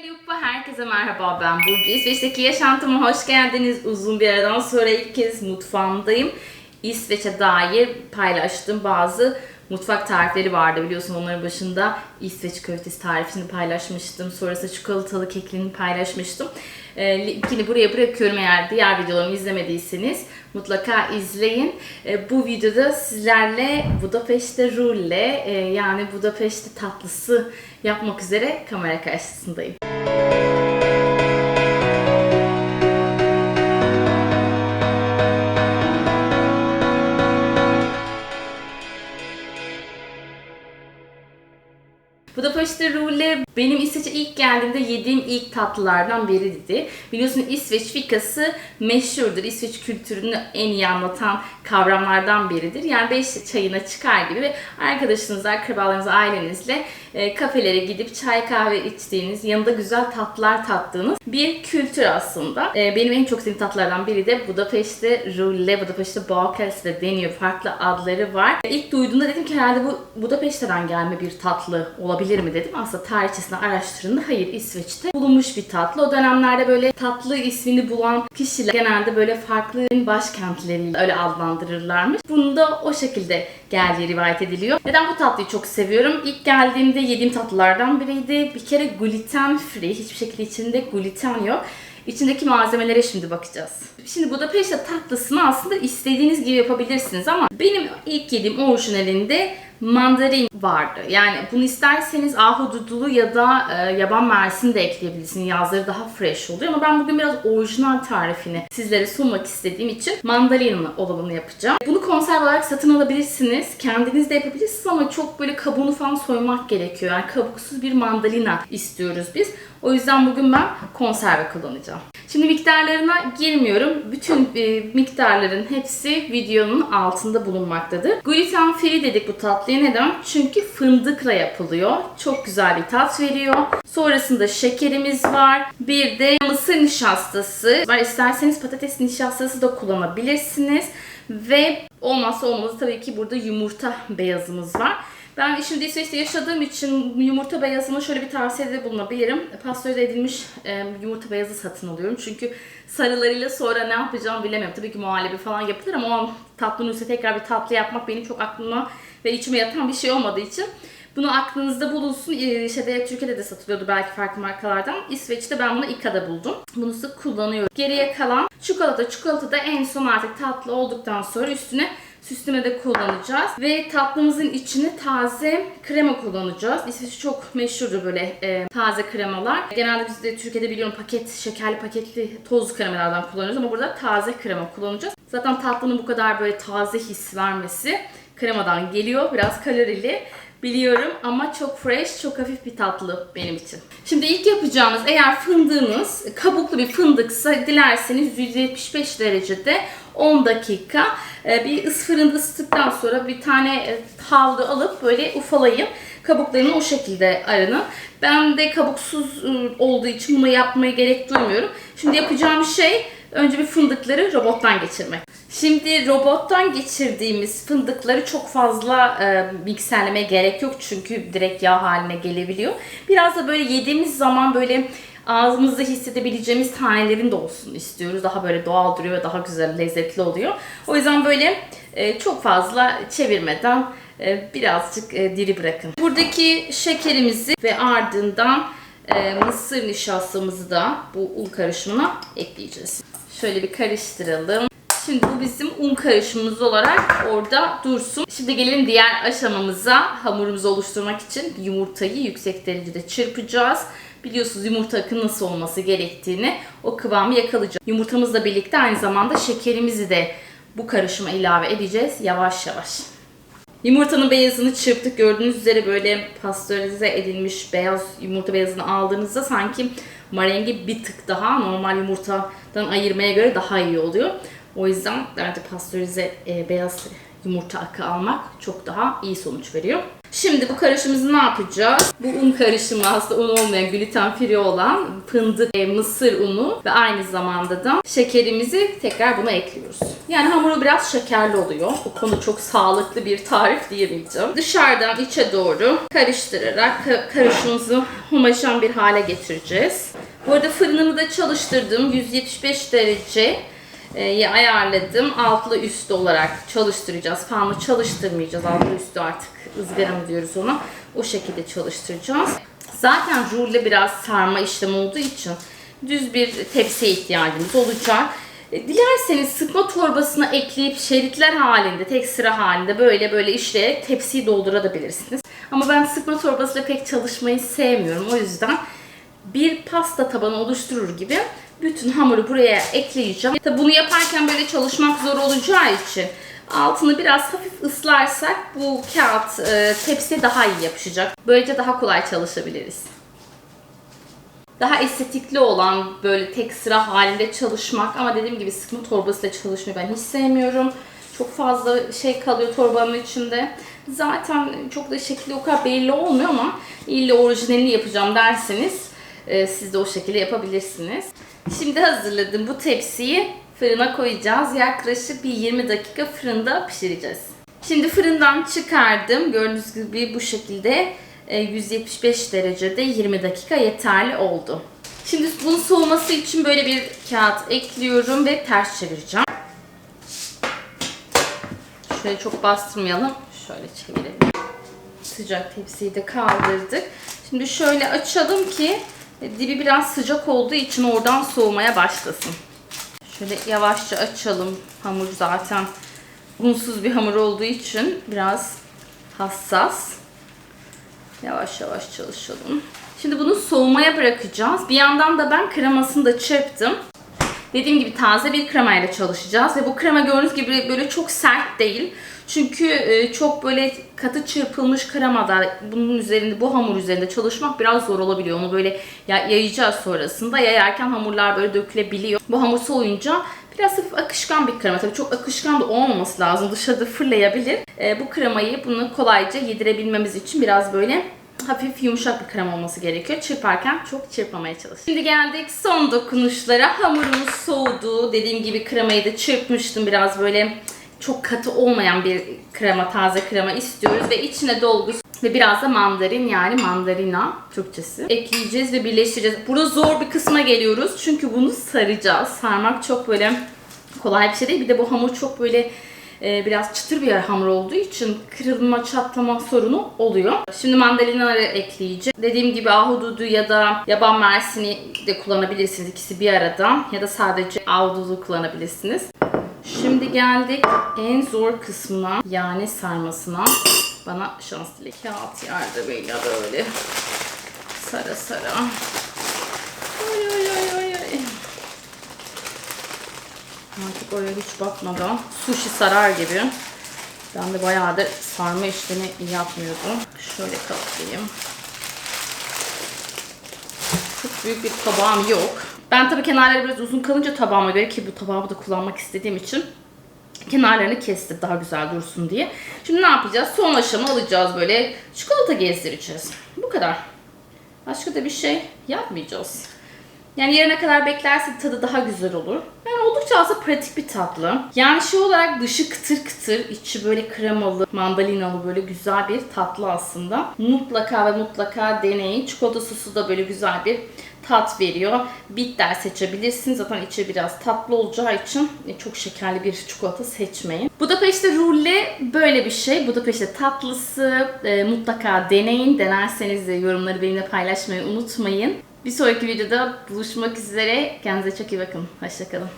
Yuppa herkese merhaba ben Burcu. İsveç'teki yaşantıma hoş geldiniz. Uzun bir aradan sonra ilk kez mutfağımdayım. İsveç'e dair paylaştığım bazı mutfak tarifleri vardı biliyorsun onların başında İsveç köftesi tarifini paylaşmıştım. Sonrasında çikolatalı keklini paylaşmıştım. E, linkini buraya bırakıyorum eğer diğer videolarımı izlemediyseniz mutlaka izleyin. E, bu videoda sizlerle Budapeşte rulle e, yani Budapeşte tatlısı yapmak üzere kamera karşısındayım. Budapeşte rulle benim İsveç'e ilk geldiğimde yediğim ilk tatlılardan biriydi. Biliyorsun İsveç fikası meşhurdur. İsveç kültürünü en iyi anlatan kavramlardan biridir. Yani 5 çayına çıkar gibi ve arkadaşınızla, akrabalarınızla, ailenizle e, kafelere gidip çay kahve içtiğiniz, yanında güzel tatlılar tattığınız bir kültür aslında. E, benim en çok sevdiğim tatlılardan biri de Budapeşte rulle, Budapeşte bakels de deniyor. Farklı adları var. İlk duyduğumda dedim ki herhalde bu Budapeşte'den gelme bir tatlı olabilir mi dedim. Aslında tarihçesine araştırında hayır İsveç'te bulunmuş bir tatlı. O dönemlerde böyle tatlı ismini bulan kişiler genelde böyle farklı başkentleriyle öyle adlandırırlarmış. Bunu da o şekilde geldiği rivayet ediliyor. Neden bu tatlıyı çok seviyorum? İlk geldiğimde yediğim tatlılardan biriydi. Bir kere gluten free. Hiçbir şekilde içinde gluten yok. İçindeki malzemelere şimdi bakacağız. Şimdi Budapeşte tatlısını aslında istediğiniz gibi yapabilirsiniz ama benim ilk yediğim orijinalinde mandarin vardı. Yani bunu isterseniz ahududulu ya da e, yaban mersini de ekleyebilirsiniz. Yazları daha fresh oluyor ama ben bugün biraz orijinal tarifini sizlere sunmak istediğim için mandalina olanını yapacağım. Bunu konserve olarak satın alabilirsiniz. Kendiniz de yapabilirsiniz ama çok böyle kabuğunu falan soymak gerekiyor. Yani kabuksuz bir mandalina istiyoruz biz. O yüzden bugün ben konserve kullanacağım. Şimdi miktarlarına girmiyorum. Bütün e, miktarların hepsi videonun altında bulunmaktadır. Gluten free dedik bu Neden? Çünkü fındıkla yapılıyor. Çok güzel bir tat veriyor. Sonrasında şekerimiz var. Bir de mısır nişastası var. İsterseniz patates nişastası da kullanabilirsiniz. Ve olmazsa olmazı tabii ki burada yumurta beyazımız var. Ben şimdi İsveç'te yaşadığım için yumurta beyazını şöyle bir tavsiyede bulunabilirim. Pastörize edilmiş e, yumurta beyazı satın alıyorum. Çünkü sarılarıyla sonra ne yapacağım bilemiyorum. Tabii ki muhallebi falan yapılır ama o an tatlının üstüne tekrar bir tatlı yapmak benim çok aklıma ve içime yatan bir şey olmadığı için bunu aklınızda bulunsun. Ee, Şeyde, Türkiye'de de satılıyordu belki farklı markalardan. İsveç'te ben bunu İKA'da buldum. Bunu sık kullanıyorum. Geriye kalan çikolata. Çikolata da en son artık tatlı olduktan sonra üstüne süsleme de kullanacağız. Ve tatlımızın içine taze krema kullanacağız. İsveç çok meşhurdur böyle e, taze kremalar. Genelde biz de Türkiye'de biliyorum paket, şekerli paketli toz kremalardan kullanıyoruz ama burada taze krema kullanacağız. Zaten tatlının bu kadar böyle taze his vermesi kremadan geliyor. Biraz kalorili biliyorum ama çok fresh, çok hafif bir tatlı benim için. Şimdi ilk yapacağımız eğer fındığınız kabuklu bir fındıksa dilerseniz 175 derecede 10 dakika e, bir ısfırında ısıttıktan sonra bir tane e, havlu alıp böyle ufalayın. Kabuklarını o şekilde arının. Ben de kabuksuz ıı, olduğu için bunu yapmaya gerek duymuyorum. Şimdi yapacağım şey önce bir fındıkları robottan geçirmek. Şimdi robottan geçirdiğimiz fındıkları çok fazla e, mikserlemeye gerek yok çünkü direkt yağ haline gelebiliyor. Biraz da böyle yediğimiz zaman böyle ağzımızda hissedebileceğimiz tanelerin de olsun istiyoruz. Daha böyle doğal duruyor ve daha güzel, lezzetli oluyor. O yüzden böyle e, çok fazla çevirmeden e, birazcık e, diri bırakın. Buradaki şekerimizi ve ardından e, mısır nişastamızı da bu un karışımına ekleyeceğiz. Şöyle bir karıştıralım. Şimdi bu bizim un karışımımız olarak orada dursun. Şimdi gelelim diğer aşamamıza. Hamurumuzu oluşturmak için yumurtayı yüksek derecede çırpacağız. Biliyorsunuz yumurta akının nasıl olması gerektiğini o kıvamı yakalayacağız. Yumurtamızla birlikte aynı zamanda şekerimizi de bu karışıma ilave edeceğiz yavaş yavaş. Yumurtanın beyazını çırptık. Gördüğünüz üzere böyle pastörize edilmiş beyaz yumurta beyazını aldığınızda sanki marengi bir tık daha normal yumurtadan ayırmaya göre daha iyi oluyor. O yüzden bence pastörize e, beyaz yumurta akı almak çok daha iyi sonuç veriyor. Şimdi bu karışımımızı ne yapacağız? Bu un karışımı aslında un olmayan gluten free olan fındık, e, mısır unu ve aynı zamanda da şekerimizi tekrar buna ekliyoruz. Yani hamuru biraz şekerli oluyor. Bu konu çok sağlıklı bir tarif diyemeyeceğim. Dışarıdan içe doğru karıştırarak ka- karışımımızı homojen bir hale getireceğiz. Bu arada fırınımı da çalıştırdım. 175 derece ayarladım. Altlı üstlü olarak çalıştıracağız. Fanı çalıştırmayacağız. Altlı üstlü artık ızgara diyoruz ona. O şekilde çalıştıracağız. Zaten rulle biraz sarma işlemi olduğu için düz bir tepsiye ihtiyacımız olacak. E, Dilerseniz sıkma torbasına ekleyip şeritler halinde, tek sıra halinde böyle böyle işleyerek tepsiyi doldurabilirsiniz. Ama ben sıkma torbasıyla pek çalışmayı sevmiyorum. O yüzden bir pasta tabanı oluşturur gibi bütün hamuru buraya ekleyeceğim. Tabi bunu yaparken böyle çalışmak zor olacağı için altını biraz hafif ıslarsak bu kağıt e, tepsiye daha iyi yapışacak. Böylece daha kolay çalışabiliriz. Daha estetikli olan böyle tek sıra halinde çalışmak ama dediğim gibi sıkma torbasıyla çalışmayı ben hiç sevmiyorum. Çok fazla şey kalıyor torbanın içinde. Zaten çok da şekli o kadar belli olmuyor ama illa orijinalini yapacağım derseniz e, siz de o şekilde yapabilirsiniz. Şimdi hazırladım bu tepsiyi fırına koyacağız. Yaklaşık bir 20 dakika fırında pişireceğiz. Şimdi fırından çıkardım. Gördüğünüz gibi bu şekilde e, 175 derecede 20 dakika yeterli oldu. Şimdi bunun soğuması için böyle bir kağıt ekliyorum ve ters çevireceğim. Şöyle çok bastırmayalım. Şöyle çevirelim. Sıcak tepsiyi de kaldırdık. Şimdi şöyle açalım ki e, dibi biraz sıcak olduğu için oradan soğumaya başlasın. Şöyle yavaşça açalım. Hamur zaten unsuz bir hamur olduğu için biraz hassas. Yavaş yavaş çalışalım. Şimdi bunu soğumaya bırakacağız. Bir yandan da ben kremasını da çırptım. Dediğim gibi taze bir kremayla çalışacağız ve bu krema gördüğünüz gibi böyle çok sert değil. Çünkü e, çok böyle katı çırpılmış kremada bunun üzerinde bu hamur üzerinde çalışmak biraz zor olabiliyor. Onu böyle ya- yayacağız sonrasında. Yayarken hamurlar böyle dökülebiliyor. Bu hamur soğuyunca biraz hafif akışkan bir krema. Tabii çok akışkan da olmaması lazım. Dışarıda fırlayabilir. E, bu kremayı bunu kolayca yedirebilmemiz için biraz böyle hafif yumuşak bir krem olması gerekiyor. Çırparken çok çırpmamaya çalış. Şimdi geldik son dokunuşlara. Hamurumuz soğudu. Dediğim gibi kremayı da çırpmıştım. Biraz böyle çok katı olmayan bir krema, taze krema istiyoruz ve içine dolgu ve biraz da mandarin yani mandalina Türkçesi ekleyeceğiz ve birleştireceğiz. Burada zor bir kısma geliyoruz çünkü bunu saracağız. Sarmak çok böyle kolay bir şey değil. Bir de bu hamur çok böyle e, biraz çıtır bir hamur olduğu için kırılma, çatlama sorunu oluyor. Şimdi mandalinaları ekleyeceğim. Dediğim gibi ahududu ya da yaban mersini de kullanabilirsiniz. İkisi bir arada ya da sadece ahududu kullanabilirsiniz. Şimdi geldik en zor kısmına yani sarmasına. Bana şans kağıt yardımıyla böyle sara sara. Ay ay ay ay. Artık oraya hiç bakmadan sushi sarar gibi. Ben de bayağıdır sarma işlemi yapmıyordum. Şöyle katlayayım. Çok büyük bir tabağım yok. Ben tabii kenarları biraz uzun kalınca tabağıma göre ki bu tabağımı da kullanmak istediğim için kenarlarını kestim daha güzel dursun diye. Şimdi ne yapacağız? Son aşama alacağız böyle çikolata gezdireceğiz. Bu kadar. Başka da bir şey yapmayacağız. Yani yarına kadar beklerse tadı daha güzel olur. Yani oldukça aslında pratik bir tatlı. Yani şey olarak dışı kıtır kıtır, içi böyle kremalı, mandalinalı böyle güzel bir tatlı aslında. Mutlaka ve mutlaka deneyin. Çikolata sosu da böyle güzel bir tat veriyor. Bitter seçebilirsiniz. Zaten içi biraz tatlı olacağı için e, çok şekerli bir çikolata seçmeyin. Budapeşte rulle böyle bir şey. Budapeşte tatlısı e, mutlaka deneyin. Denerseniz de yorumları benimle paylaşmayı unutmayın. Bir sonraki videoda buluşmak üzere. Kendinize çok iyi bakın. Hoşçakalın.